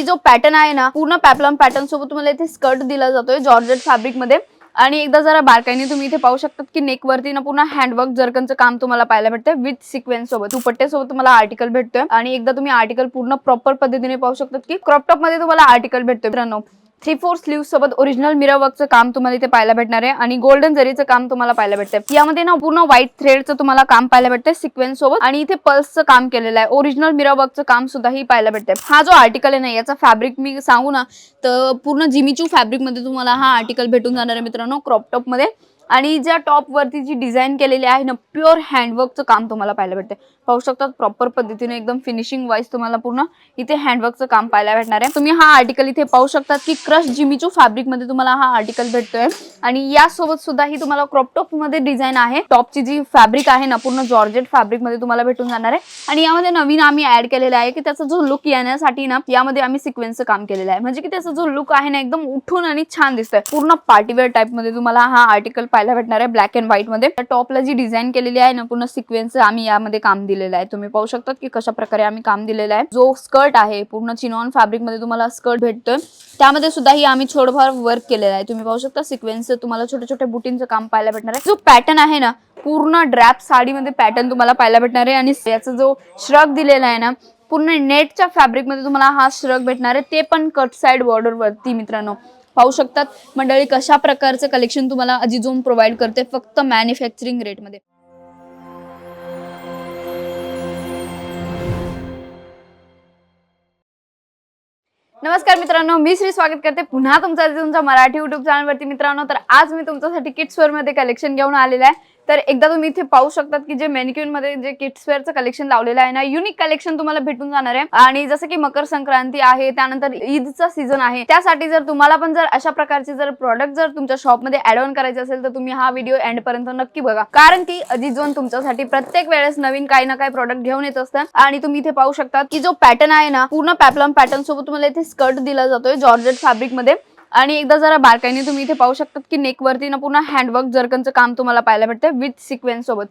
की जो पॅटर्न आहे ना पूर्ण पॅपलम पॅटर्न सोबत तुम्हाला इथे स्कर्ट दिला जातोय जॉर्जेट फॅब्रिकमध्ये. आणि एकदा जरा बारकाईने तुम्ही इथे पाहू शकतात की नेक वरती ना पूर्ण हँडवर्क जर्कनचं काम तुम्हाला पाहायला भेटतं विथ सिक्वेन्स सोबत. दुपट्ट्यासोबत सोबत तुम्हाला आर्टिकल भेटतोय. आणि एकदा तुम्ही आर्टिकल पूर्ण प्रॉपर पद्धतीने पाहू शकतात की क्रॉपटॉपमध्ये तुम्हाला आर्टिकल भेटतोय मित्रांनो. थ्री फोर स्लीव सोबत ओरिजिनल मिरर वर्कचं काम तुम्हाला इथे पाहायला भेटणार आहे आणि गोल्डन जरीचं काम तुम्हाला पाहायला भेटतंय. यामध्ये ना पूर्ण व्हाईट थ्रेडचं तुम्हाला काम पाहायला भेटतंय सिक्वेन्स सोबत आणि इथे पल्सचं काम केलेलं आहे. ओरिजिनल मिरर वर्कचं काम सुद्धा ही पाहायला भेटतंय. हा जो आर्टिकल आहे ना याचा फॅब्रिक मी सांगू ना तर पूर्ण जिमीचू फॅब्रिकमध्ये तुम्हाला हा आर्टिकल भेटून जाणार आहे मित्रांनो क्रॉपटॉपमध्ये. आणि ज्या टॉप वरती जी डिझाईन केलेली आहे ना प्युअर हँडवर्कचं काम तुम्हाला पाहायला भेटते पाहू शकतात प्रॉपर पद्धतीने एकदम फिनिशिंग वाईज तुम्हाला पूर्ण इथे हँडवर्कचं काम पाहायला भेटणार आहे. तुम्ही हा आर्टिकल इथे पाहू शकतात की क्रश जिमीचू फॅब्रिकमध्ये तुम्हाला हा आर्टिकल भेटतोय. आणि यासोबत सुद्धा ही तुम्हाला क्रॉपटॉपमध्ये डिझाईन आहे. टॉपची जी फॅब्रिक आहे ना पूर्ण जॉर्जेट फॅब्रिकमध्ये तुम्हाला भेटून जाणार आहे. आणि यामध्ये नवीन आम्ही ऍड केलेला आहे की त्याचा जो लुक येण्यासाठी ना यामध्ये आम्ही सिक्वेन्सचं काम केलेलं आहे. म्हणजे की त्याचा जो लुक आहे ना एकदम उठून आणि छान दिसतोय. पूर्ण पार्टीवेअर टाईपमध्ये तुम्हाला हा आर्टिकल पाहायला भेटणार आहे ब्लॅक अँड व्हाईटमध्ये. टॉपला जी डिझाईन केलेली आहे ना पूर्ण सिक्वेन्स आम्ही यामध्ये काम दिलेलं आहे. तुम्ही पाहू शकता की कशा प्रकारे आम्ही काम दिलेलं आहे. जो स्कर्ट आहे पूर्ण चिनॉन फॅब्रिकमध्ये तुम्हाला स्कर्ट भेटतोय. त्यामध्ये सुद्धा ही आम्ही थोडंफार वर्क केलेलं आहे. तुम्ही पाहू शकता सिक्वेन्स तुम्हाला छोटे छोटे बुटींचं काम पाहायला भेटणार आहे. जो पॅटर्न आहे ना पूर्ण ड्रॅप साडीमध्ये पॅटर्न तुम्हाला पाहायला भेटणार आहे. आणि याचा जो श्रग दिलेला आहे ना पूर्ण नेटच्या फॅब्रिकमध्ये तुम्हाला हा श्रग भेटणार आहे. ते पण कट साइड बॉर्डर वरती मित्रांनो. पाहू शकतात. मंडळी कशा प्रकारचं कलेक्शन तुम्हाला अजिझोम प्रोव्हाइड करते? फक्त मॅन्युफॅक्चरिंग रेटमध्ये नमस्कार मित्रांनो मी श्री स्वागत करते. पुन्हा तुमचा तुमच्या मराठी युट्यूब चॅनलवरती मित्रांनो तर आज मी तुमच्यासाठी किड्समध्ये कलेक्शन घेऊन आलेलं आहे. तर एकदा तुम्ही इथे पाहू शकतात की जे मेनिक्यून मध्ये जे किट्सवेअरचं कलेक्शन लावलेलं आहे ना युनिक कलेक्शन तुम्हाला भेटून जाणार आहे. आणि जसं की मकर संक्रांती आहे त्यानंतर ईदचा सीझन आहे. त्यासाठी जर तुम्हाला पण जर अशा प्रकारचे जर प्रॉडक्ट जर तुमच्या शॉपमध्ये ऍड ऑन करायचे असेल तर तुम्ही हा व्हिडिओ एंड पर्यंत नक्की बघा. कारण की अजिझोन तुमच्यासाठी प्रत्येक वेळेस नवीन काही ना काही प्रॉडक्ट घेऊन येत असतात आणि तुम्ही इथे पाहू शकता की जो पॅटर्न आहे ना पूर्ण पॅपलॉन पॅटर्न सोबत तुम्हाला इथे स्कर्ट दिला जातोय जॉर्जेट फॅब्रिकमध्ये. आणि एकदा जरा बारकाईने तुम्ही इथे पाहू शकतात की नेकवरती ना पूर्ण हँडवर्क जरकनचं काम तुम्हाला पाहायला भेटतं विथ सिक्वेन्स सोबत.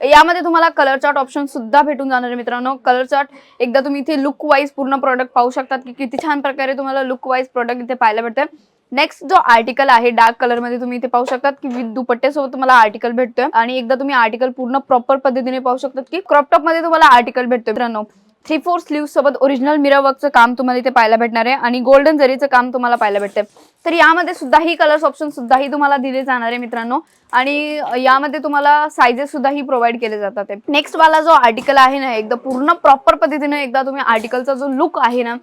यामध्ये तुम्हाला कलर चार्ट ऑप्शन सुद्धा भेटून जाणार आहे मित्रांनो. कलर चार्ट एकदा तुम्ही इथे लुक वाईज पूर्ण प्रॉडक्ट पाहू शकतात की किती छान प्रकारे तुम्हाला लुक वाईज प्रॉडक्ट इथे पाहायला भेटतं नेक्स्ट जो आर्टिकल आहे डार्क कलरमध्ये तुम्ही इथे पाहू शकतात की विथ दुपट्ट्यासोबत तुम्हाला आर्टिकल भेटतोय. आणि एकदा तुम्ही आर्टिकल पूर्ण प्रॉपर पद्धतीने पाहू शकतात की क्रॉपटॉपमध्ये तुम्हाला आर्टिकल भेटतोय मित्रांनो. थ्री फोर स्लीव सोबत ओरिजिनल मिरर वर्कचं काम तुम्हाला इथे पाहायला भेटणार आहे आणि गोल्डन जरीचं काम तुम्हाला पाहायला भेटतंय तर यामध्ये सुद्धा ही कलर्स ऑप्शन सुद्धा ही तुम्हाला दिले जाणार आहे मित्रांनो. आणि यामध्ये तुम्हाला सायझेस सुद्धा ही प्रोव्हाइड केले जातात. नेक्स्ट वाला जो आर्टिकल आहे ना एकदा पूर्ण प्रॉपर पद्धतीने एकदा तुम्ही आर्टिकलचा जो लुक आहे ना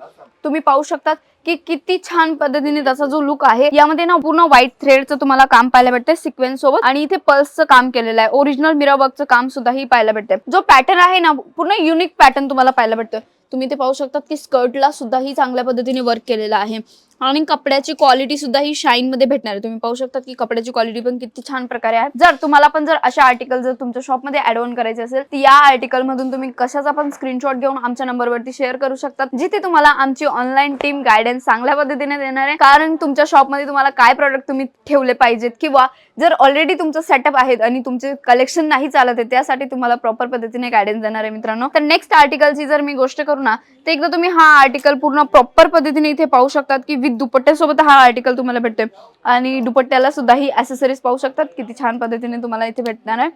तुम्ही पाहू शकतात की किती छान पद्धतीने त्याचा जो लुक आहे यामध्ये ना पूर्ण व्हाईट थ्रेडचं तुम्हाला काम पाहायला भेटतंय सिक्वेन्स सोबत आणि इथे पल्सचं काम केलेलं आहे. ओरिजिनल मिरर वर्कचं काम सुद्धा ही पाहायला भेटतंय. जो पॅटर्न आहे ना पूर्ण युनिक पॅटर्न तुम्हाला पाहायला भेटतोय. तुम्ही इथे पाहू शकतात की स्कर्टला सुद्धा ही चांगल्या पद्धतीने वर्क केलेलं आहे. आणि कपड्याची क्वालिटी सुद्धा ही शाईन मध्ये भेटणार आहे. तुम्ही पाहू शकता की कपड्याची क्वालिटी पण किती छान प्रकारे आहे. जर तुम्हाला पण जर अशा आर्टिकल जर तुमच्या शॉपमध्ये ऍड ऑन करायचे असेल तर या आर्टिकल मधून तुम्ही कशाचा पण स्क्रीनशॉट घेऊन आमच्या नंबरवरती शेअर करू शकतात जिथे तुम्हाला आमची ऑनलाईन टीम गायडन्स चांगल्या पद्धतीने देणार आहे. कारण तुमच्या शॉपमध्ये तुम्हाला काय प्रॉडक्ट तुम्ही ठेवले पाहिजेत किंवा जर ऑलरेडी तुमचं सेटअप आहेत आणि तुमचे कलेक्शन नाही चालत आहे त्यासाठी तुम्हाला प्रॉपर पद्धतीने गायडन्स देणार आहे मित्रांनो. तर नेक्स्ट आर्टिकलची जर मी गोष्ट करू ना तर एकदा तुम्ही हा आर्टिकल पूर्ण प्रॉपर पद्धतीने इथे पाहू शकतात की विथ दुपट्ट्यासोबत हा आर्टिकल तुम्हाला भेटतोय. आणि दुपट्ट्याला सुद्धा ही ऍसेसरीज पाहू शकतात. किती छान पद्धतीने तुम्हाला इथे भेटणार आहे.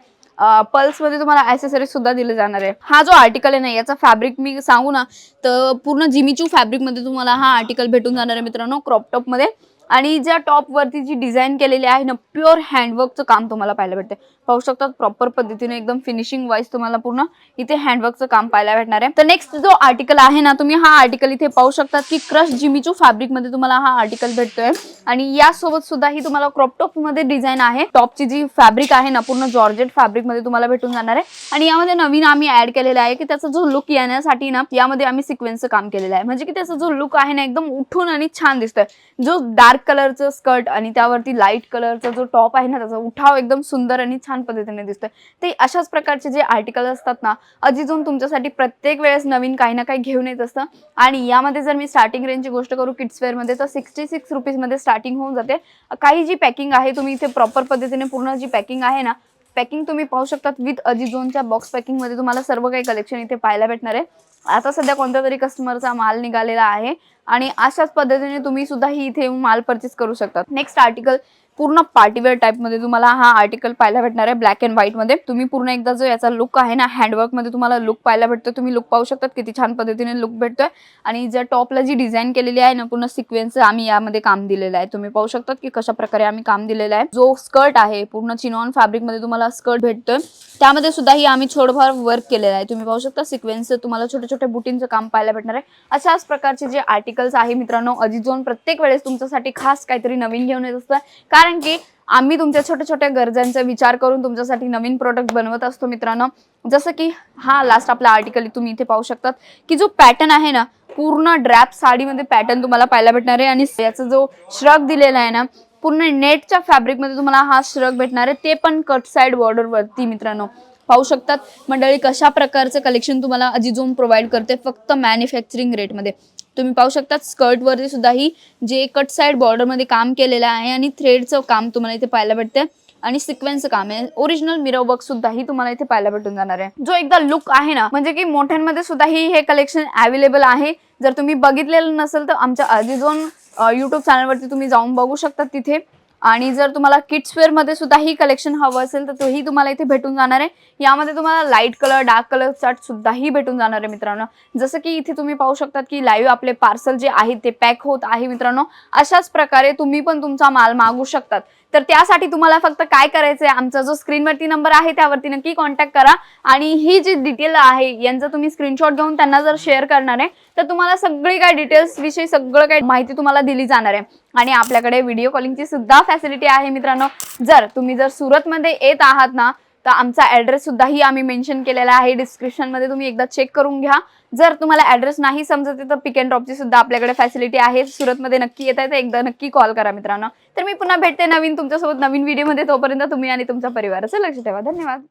पल्समध्ये तुम्हाला ऍसेसरीज सुद्धा दिले जाणार आहे. हा जो आर्टिकल आहे ना याचा फॅब्रिक मी सांगू ना तर पूर्ण जिमीचू फॅब्रिकमध्ये तुम्हाला हा आर्टिकल भेटून जाणार आहे मित्रांनो क्रॉपटॉपमध्ये. आणि ज्या टॉप वरती जी डिझाईन केलेली आहे ना प्युअर हँडवर्कचं काम तुम्हाला पाहायला भेटते पाहू शकतात प्रॉपर पद्धतीने एकदम फिनिशिंग वाईज तुम्हाला पूर्ण इथे हँडवर्कचं काम पाहायला भेटणार आहे. तर नेक्स्ट जो आर्टिकल आहे ना तुम्ही हा आर्टिकल इथे पाहू शकतात की क्रश जिमीचू फॅब्रिकमध्ये तुम्हाला हा आर्टिकल भेटतोय. आणि यासोबत सुद्धा ही तुम्हाला क्रॉपटॉपमध्ये डिझाईन आहे. टॉपची जी फॅब्रिक आहे ना पूर्ण जॉर्जेट फॅब्रिकमध्ये तुम्हाला भेटून जाणार आहे. आणि यामध्ये नवीन आम्ही ऍड केलेला आहे की त्याचा जो लुक येण्यासाठी ना यामध्ये आम्ही सिक्वेन्सचं काम केलेलं आहे. म्हणजे की त्याचा जो लुक आहे ना एकदम उठून आणि छान दिसतोय. जो डार्क कलरचं स्कर्ट आणि त्यावरती लाइट कलरचा जो टॉप आहे ना त्याचा उठाव एकदम सुंदर आणि छान पद्धतीने दिसतोय. ते अशाच प्रकारचे जे आर्टिकल असतात ना अजिजून तुमच्यासाठी प्रत्येक वेळेस नवीन काही ना काही घेऊन येत असतं. आणि यामध्ये जर मी स्टार्टिंग रेंजची गोष्ट करू किड्सवेअरमध्ये तर सिक्स्टी सिक्स रुपीजमध्ये स्टार्टिंग होऊन जाते. काही जी पॅकिंग आहे तुम्ही इथे प्रॉपर पद्धतीने पूर्ण जी पॅकिंग आहे ना पॅकिंग तुम्ही पाहू शकतात विथ अजिझोनच्या बॉक्स पॅकिंगमध्ये तुम्हाला सर्व काही कलेक्शन इथे पाहायला भेटणार आहे. आता सध्या कोणत्या तरी कस्टमरचा माल निघालेला आहे आणि अशाच पद्धतीने तुम्ही सुद्धा ही इथे माल परचेस करू शकतात. नेक्स्ट आर्टिकल पूर्ण पार्टीवेअर टाईपमध्ये तुम्हाला हा आर्टिकल पाहायला भेटणार आहे ब्लॅक अँड व्हाईटमध्ये तुम्ही पूर्ण एकदा जो याचा लुक आहे ना हँडवर्कमध्ये तुम्हाला लुक पाहायला भेटतो तुम्ही लुक पाहू शकतात किती छान पद्धतीने लुक भेटतोय. आणि ज्या टॉपला जी डिझाईन केलेली आहे ना पूर्ण सिक्वेन्स आम्ही यामध्ये काम दिलेलं आहे. तुम्ही पाहू शकतात की कशा प्रकारे आम्ही काम दिलेलं आहे. जो स्कर्ट आहे पूर्ण चिनॉन फॅब्रिकमध्ये तुम्हाला स्कर्ट भेटतोय. त्यामध्ये सुद्धा ही आम्ही थोडंफार वर्क केलेलं आहे. तुम्ही पाहू शकता सिक्वेन्स तुम्हाला छोट्या छोट्या बुटींचं काम पाहायला भेटणार आहे. अशाच प्रकारचे जे आर्टिकल्स आहे मित्रांनो अजिझोन प्रत्येक वेळेस तुमच्यासाठी खास काहीतरी नवीन घेऊन येत असतं. कारण की आम्ही तुमच्या छोट्या छोट्या गरजांचा विचार करून तुमच्यासाठी नवीन प्रोडक्ट बनवत असतो मित्रांनो. जसं की हा लास्ट आपला आर्टिकल तुम्ही इथे पाहू शकतात की जो पॅटर्न आहे ना पूर्ण ड्रॅप साडीमध्ये पॅटर्न तुम्हाला पाहायला भेटणार आहे आणि याचा जो श्रग दिलेला आहे ना पूर्ण नेटच्या फॅब्रिकमध्ये तुम्हाला हा श्रग भेटणार आहे. ते पण कट साईड बॉर्डरवरती मित्रांनो. पाहू शकतात. मंडळी कशा प्रकारचं कलेक्शन तुम्हाला अजिझोन प्रोव्हाइड करते? फक्त मॅन्युफॅक्चरिंग रेटमध्ये तुम्ही पाहू शकतात स्कर्टवरती सुद्धा ही जे कट साईड बॉर्डरमध्ये काम केलेलं आहे आणि थ्रेडचं काम तुम्हाला इथे पाहायला भेटतंय आणि सिक्वेन्सचं काम आहे. ओरिजिनल मिरर वर्क सुद्धा ही तुम्हाला इथे पाहायला भेटून जाणार आहे. जो एकदा लुक आहे ना म्हणजे की मोठ्यांमध्ये सुद्धा ही हे कलेक्शन अवेलेबल आहे. जर तुम्ही बघितलेलं नसेल तर आमच्या अजिझोन युट्यूब चॅनलवरती तुम्ही जाऊन बघू शकता तिथे. आणि जर तुम्हाला किड्सवेअरमध्ये सुद्धा ही कलेक्शन हवं असेल तर तोही तुम्हाला इथे भेटून जाणार आहे. यामध्ये तुम्हाला light colour dark colour chart सुद्धाही भेटून जाणार आहे मित्रांनो. जसं की इथे तुम्ही पाहू शकतात की लाईव्ह आपले पार्सल जे आहेत ते पॅक होत आहे मित्रांनो. अशाच प्रकारे तुम्ही पण तुमचा माल मागू शकतात. तर त्यासाठी तुम्हाला फक्त काय करायचं आमचा जो स्क्रीनवरती नंबर आहे त्यावरती नक्की कॉन्टॅक्ट करा. आणि ही जी डिटेल आहे यांचा तुम्ही स्क्रीनशॉट घेऊन त्यांना जर शेअर करणार आहे तर तुम्हाला सगळी काय डिटेल्स विषयी सगळं काही माहिती तुम्हाला दिली जाणार आहे. आणि आपल्याकडे व्हिडिओ कॉलिंगची सुद्धा फॅसिलिटी आहे मित्रांनो. जर तुम्ही जर सुरतमध्ये येत आहात ना तर आमचा ॲड्रेस सुद्धाही आम्ही मेन्शन केलेला आहे. डिस्क्रिप्शनमध्ये तुम्ही एकदा चेक करून घ्या. जर तुम्हाला ॲड्रेस नाही समजत आहे तर पिक अँड ड्रॉपची सुद्धा आपल्याकडे फॅसिलिटी आहे. सुरतमध्ये नक्की येत आहे तर एकदा नक्की कॉल करा मित्रांनो. तर मी पुन्हा भेटते नवीन तुमच्यासोबत नवीन व्हिडिओमध्ये तोपर्यंत तुम्ही आणि तुमच्या परिवाराचं लक्ष ठेवा. धन्यवाद.